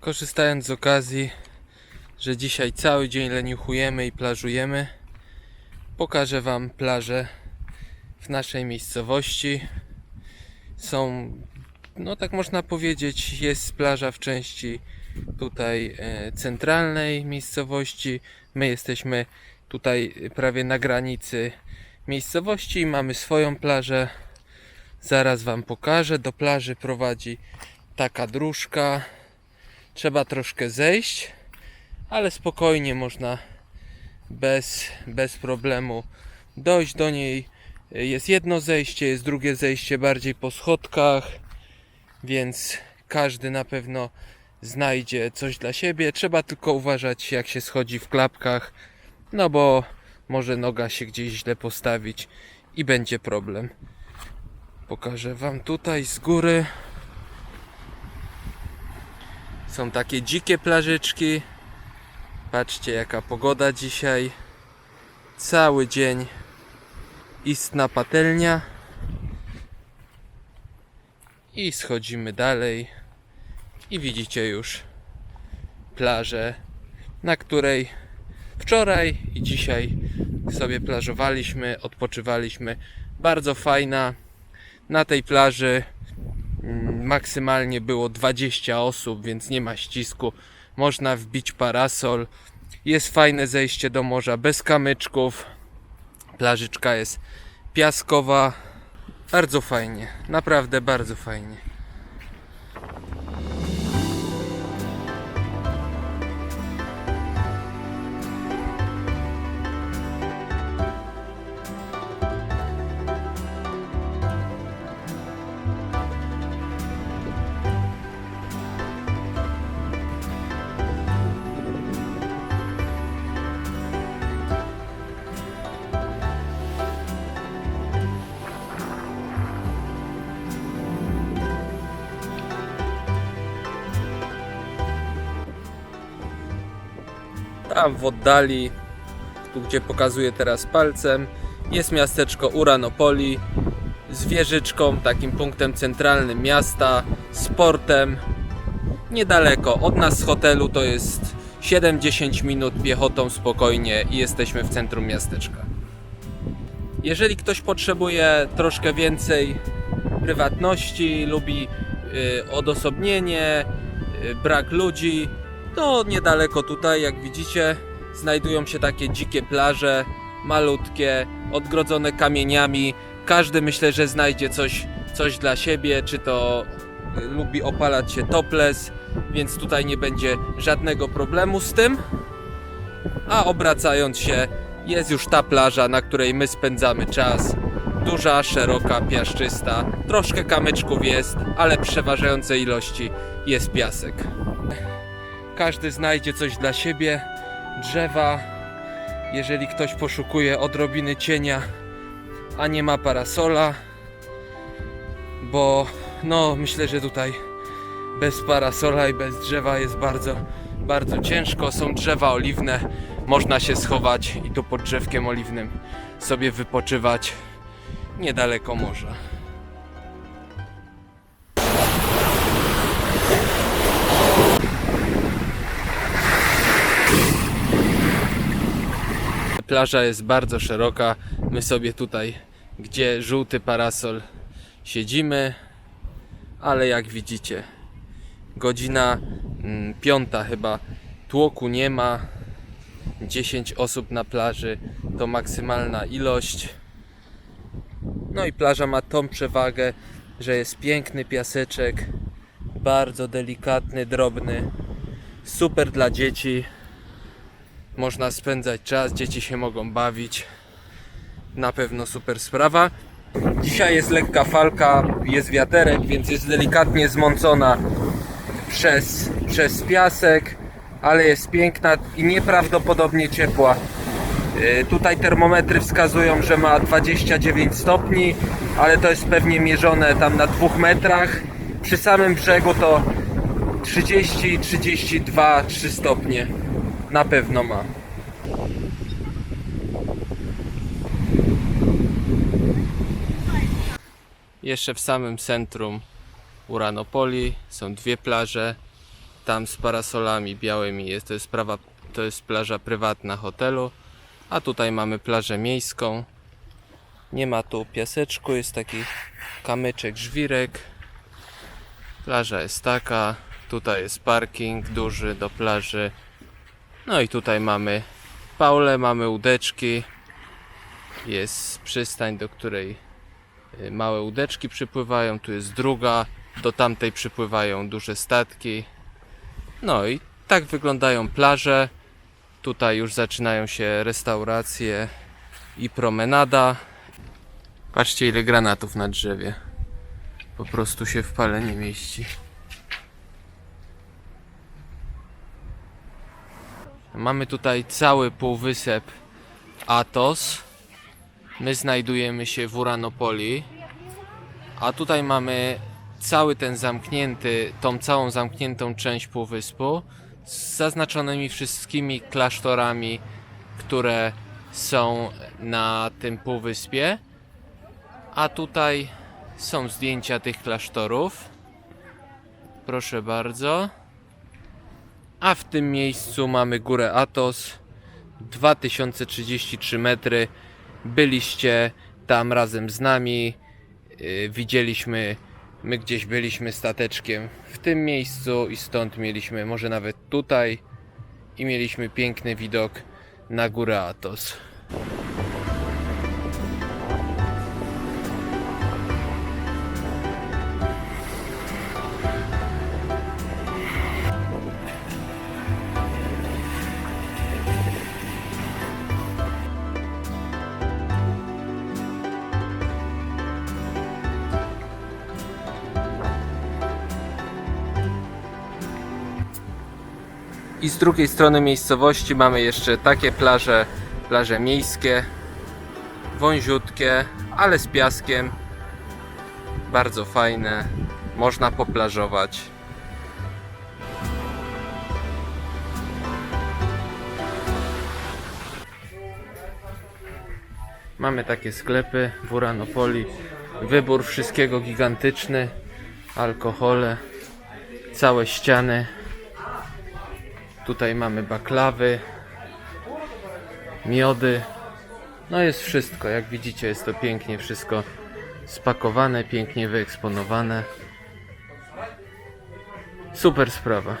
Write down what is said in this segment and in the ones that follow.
Korzystając z okazji, że dzisiaj cały dzień leniuchujemy i plażujemy, pokażę Wam plaże w naszej miejscowości. Są, no tak można powiedzieć, jest plaża w części tutaj e, centralnej miejscowości. My jesteśmy tutaj prawie na granicy miejscowości mamy swoją plażę. Zaraz Wam pokażę. Do plaży prowadzi taka dróżka. Trzeba troszkę zejść, ale spokojnie można bez, bez problemu dojść do niej. Jest jedno zejście, jest drugie zejście bardziej po schodkach, więc każdy na pewno znajdzie coś dla siebie. Trzeba tylko uważać, jak się schodzi w klapkach, no bo może noga się gdzieś źle postawić i będzie problem. Pokażę Wam tutaj z góry. Są takie dzikie plażyczki. Patrzcie jaka pogoda dzisiaj. Cały dzień istna patelnia. I schodzimy dalej. I widzicie już plażę, na której wczoraj i dzisiaj sobie plażowaliśmy, odpoczywaliśmy. Bardzo fajna. Na tej plaży maksymalnie było 20 osób, więc nie ma ścisku. Można wbić parasol. Jest fajne zejście do morza bez kamyczków. Plażyczka jest piaskowa. Bardzo fajnie, naprawdę bardzo fajnie. Tam w oddali, tu gdzie pokazuję teraz palcem, jest miasteczko Uranopoli z wieżyczką, takim punktem centralnym miasta, z portem. Niedaleko od nas z hotelu to jest 7-10 minut piechotą spokojnie i jesteśmy w centrum miasteczka. Jeżeli ktoś potrzebuje troszkę więcej prywatności, lubi y, odosobnienie, y, brak ludzi, to niedaleko tutaj, jak widzicie, znajdują się takie dzikie plaże, malutkie, odgrodzone kamieniami. Każdy myślę, że znajdzie coś, coś dla siebie, czy to y, lubi opalać się topless, więc tutaj nie będzie żadnego problemu z tym. A obracając się, jest już ta plaża, na której my spędzamy czas. Duża, szeroka, piaszczysta, troszkę kamyczków jest, ale przeważającej ilości jest piasek. Każdy znajdzie coś dla siebie. Drzewa, jeżeli ktoś poszukuje odrobiny cienia, a nie ma parasola, bo no myślę, że tutaj bez parasola i bez drzewa jest bardzo, bardzo ciężko. Są drzewa oliwne, można się schować i tu pod drzewkiem oliwnym sobie wypoczywać niedaleko morza. Plaża jest bardzo szeroka. My sobie tutaj, gdzie żółty parasol, siedzimy, ale jak widzicie, godzina mm, piąta chyba, tłoku nie ma. 10 osób na plaży to maksymalna ilość. No i plaża ma tą przewagę, że jest piękny piaseczek, bardzo delikatny, drobny, super dla dzieci. Można spędzać czas, dzieci się mogą bawić. Na pewno super sprawa. Dzisiaj jest lekka falka, jest wiaterek, więc jest delikatnie zmącona przez, przez piasek, ale jest piękna i nieprawdopodobnie ciepła. Yy, Tutaj termometry wskazują, że ma 29 stopni, ale to jest pewnie mierzone tam na dwóch metrach. Przy samym brzegu to 30, 32, 3 stopnie. Na pewno ma. Jeszcze w samym centrum Uranopoli są dwie plaże. tam z parasolami białymi jest. To jest, prawa, to jest plaża prywatna hotelu. A tutaj mamy plażę miejską. Nie ma tu piaseczku, jest taki kamyczek, żwirek. Plaża jest taka. Tutaj jest parking duży do plaży. No i tutaj mamy Paulę, mamy łódeczki. Jest przystań, do której y, małe łódeczki przypływają. Tu jest druga. Do tamtej przypływają duże statki. No i tak wyglądają plaże. Tutaj już zaczynają się restauracje i promenada. Patrzcie ile granatów na drzewie. Po prostu się w pale nie mieści. Mamy tutaj cały półwysep Atos. My znajdujemy się w Uranopolii. A tutaj mamy cały ten zamknięty, tą całą zamkniętą część półwyspu z zaznaczonymi wszystkimi klasztorami, które są na tym półwyspie. A tutaj są zdjęcia tych klasztorów. Proszę bardzo. A w tym miejscu mamy górę Atos. 2033 metry. Byliście tam razem z nami. Yy, widzieliśmy, my gdzieś byliśmy stateczkiem w tym miejscu i stąd mieliśmy, może nawet tutaj, i mieliśmy piękny widok na górę Atos. I z drugiej strony miejscowości mamy jeszcze takie plaże, plaże miejskie, wąziutkie, ale z piaskiem. Bardzo fajne, można poplażować. Mamy takie sklepy w Uranopoli. Wybór wszystkiego gigantyczny. Alkohole, całe ściany. Tutaj mamy baklawy, miody. No jest wszystko, jak widzicie jest to pięknie wszystko spakowane, pięknie wyeksponowane. Super sprawa.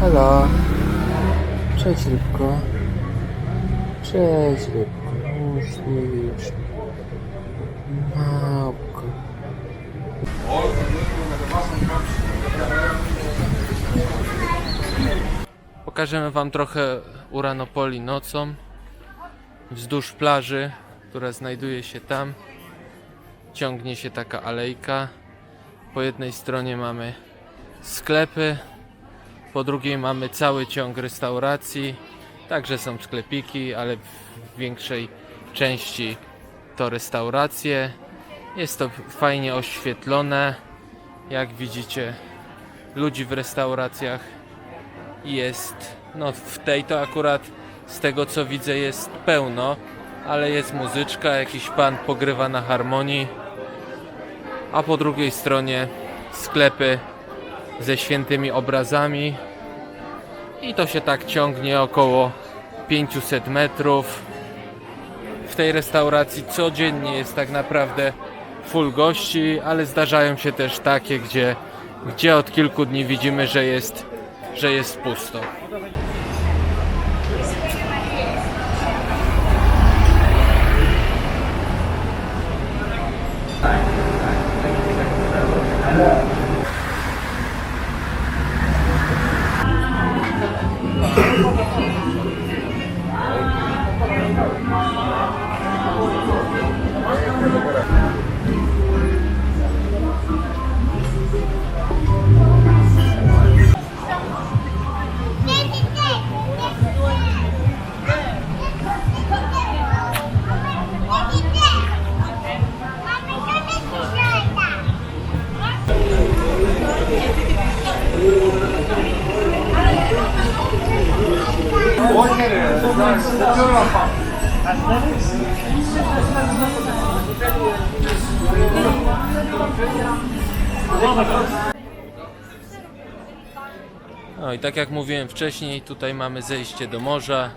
Halo. Cześć rybko. Cześć rybko. Uśmiech. Małpko. Pokażemy Wam trochę Uranopoli nocą wzdłuż plaży, która znajduje się tam. Ciągnie się taka alejka. Po jednej stronie mamy sklepy, po drugiej mamy cały ciąg restauracji. Także są sklepiki, ale w większej części to restauracje. Jest to fajnie oświetlone. Jak widzicie, ludzi w restauracjach jest, no w tej to akurat z tego co widzę jest pełno, ale jest muzyczka, jakiś pan pogrywa na harmonii, a po drugiej stronie sklepy ze świętymi obrazami i to się tak ciągnie około 500 metrów. W tej restauracji codziennie jest tak naprawdę full gości, ale zdarzają się też takie, gdzie, gdzie od kilku dni widzimy, że jest że jest pusto. No i tak jak mówiłem wcześniej, tutaj mamy zejście do morza.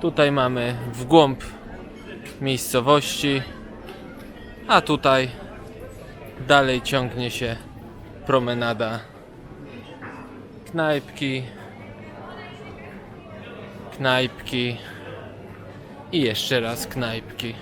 Tutaj mamy w głąb miejscowości, a tutaj dalej ciągnie się promenada. Knajpki, knajpki i jeszcze raz knajpki.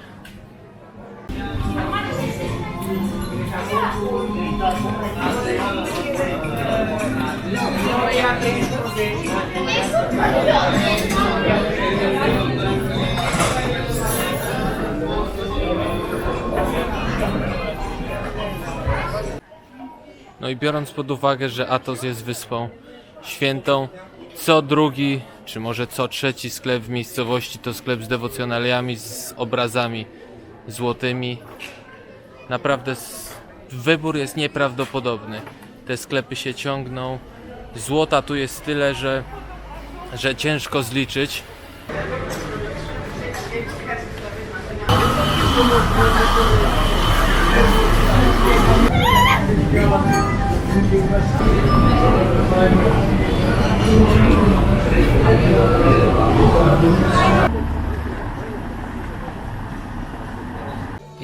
No i biorąc pod uwagę, że Atos jest wyspą świętą, co drugi, czy może co trzeci sklep w miejscowości to sklep z dewocjonaliami, z obrazami złotymi. Naprawdę wybór jest nieprawdopodobny. Te sklepy się ciągną. Złota tu jest tyle, że, że ciężko zliczyć.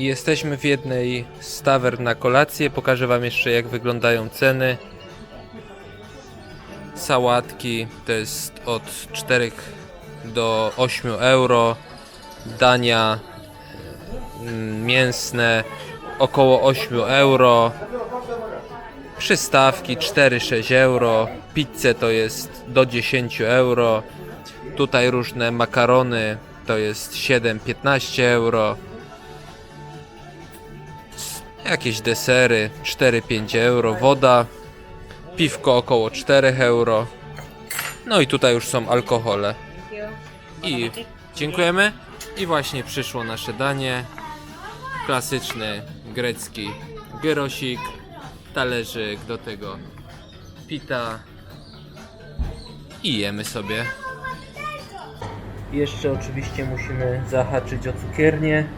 Jesteśmy w jednej z tawern na kolację. Pokażę Wam jeszcze, jak wyglądają ceny. Sałatki to jest od 4 do 8 euro. Dania mm, mięsne około 8 euro. Przystawki 4-6 euro. Pizzę to jest do 10 euro. Tutaj różne makarony to jest 7-15 euro. Jakieś desery 4-5 euro, woda, piwko około 4 euro. No i tutaj już są alkohole. I dziękujemy. I właśnie przyszło nasze danie. Klasyczny grecki gyrosik, talerzyk do tego pita i jemy sobie. Jeszcze oczywiście musimy zahaczyć o cukiernię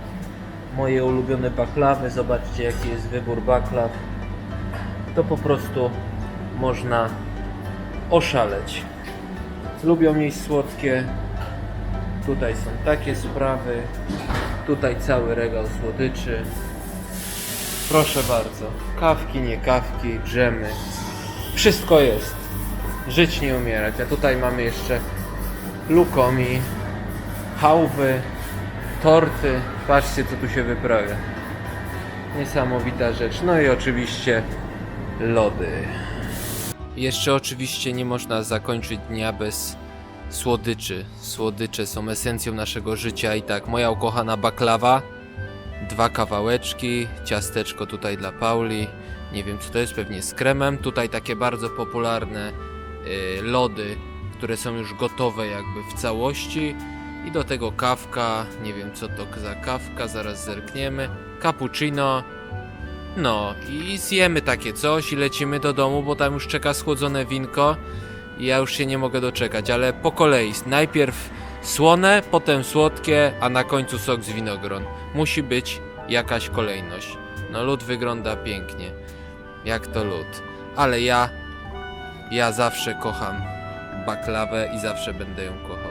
moje ulubione baklawy. Zobaczcie jaki jest wybór baklaw. To po prostu można oszaleć. Lubią mieć słodkie. Tutaj są takie sprawy. Tutaj cały regał słodyczy. Proszę bardzo. Kawki, nie kawki, drzemy. Wszystko jest. Żyć nie umierać. A tutaj mamy jeszcze lukomi, hałwy, torty. Patrzcie, co tu się wyprawia. Niesamowita rzecz. No i oczywiście lody. Jeszcze oczywiście nie można zakończyć dnia bez słodyczy. Słodycze są esencją naszego życia i tak moja ukochana baklawa, dwa kawałeczki, ciasteczko tutaj dla Pauli, nie wiem co to jest, pewnie z kremem. Tutaj takie bardzo popularne y, lody, które są już gotowe jakby w całości. I do tego kawka, nie wiem co to za kawka, zaraz zerkniemy. Cappuccino. No i zjemy takie coś i lecimy do domu, bo tam już czeka schłodzone winko. I ja już się nie mogę doczekać, ale po kolei. Najpierw słone, potem słodkie, a na końcu sok z winogron. Musi być jakaś kolejność. No lód wygląda pięknie. Jak to lód. Ale ja, ja zawsze kocham baklawę i zawsze będę ją kochał.